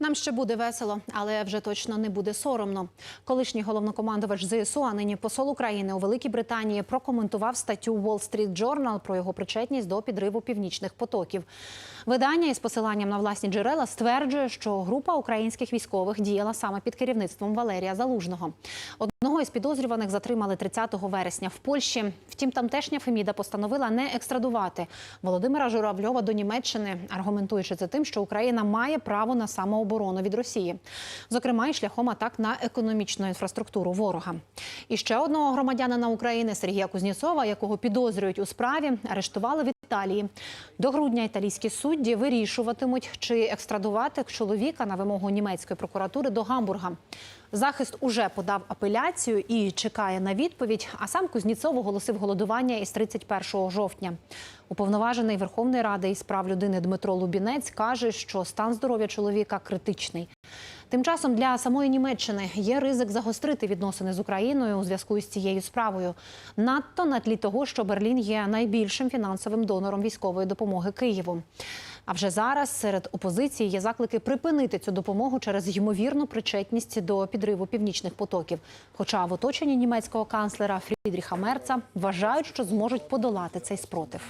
Нам ще буде весело, але вже точно не буде соромно. Колишній головнокомандувач ЗСУ, а нині посол України у Великій Британії, прокоментував статтю Wall Street Journal про його причетність до підриву північних потоків. Видання із посиланням на власні джерела стверджує, що група українських військових діяла саме під керівництвом Валерія Залужного. Одного із підозрюваних затримали 30 вересня в Польщі. Втім, тамтешня Феміда постановила не екстрадувати Володимира Журавльова до Німеччини, аргументуючи це тим, що Україна має право на самооборону від Росії, зокрема і шляхом атак на економічну інфраструктуру ворога. І ще одного громадянина України Сергія Кузнєцова, якого підозрюють у справі, арештували в Італії. До грудня італійські судді вирішуватимуть, чи екстрадувати чоловіка на вимогу німецької прокуратури до Гамбурга. Захист уже подав апеляцію і чекає на відповідь. А сам Кузніцов оголосив голодування із 31 жовтня. Уповноважений Верховної Ради із прав людини Дмитро Лубінець каже, що стан здоров'я чоловіка критичний. Тим часом для самої Німеччини є ризик загострити відносини з Україною у зв'язку з цією справою. Надто на тлі того, що Берлін є найбільшим фінансовим донором військової допомоги Києву. А вже зараз серед опозиції є заклики припинити цю допомогу через ймовірну причетність до підриву північних потоків. Хоча в оточенні німецького канцлера Фрідріха Мерца вважають, що зможуть подолати цей спротив.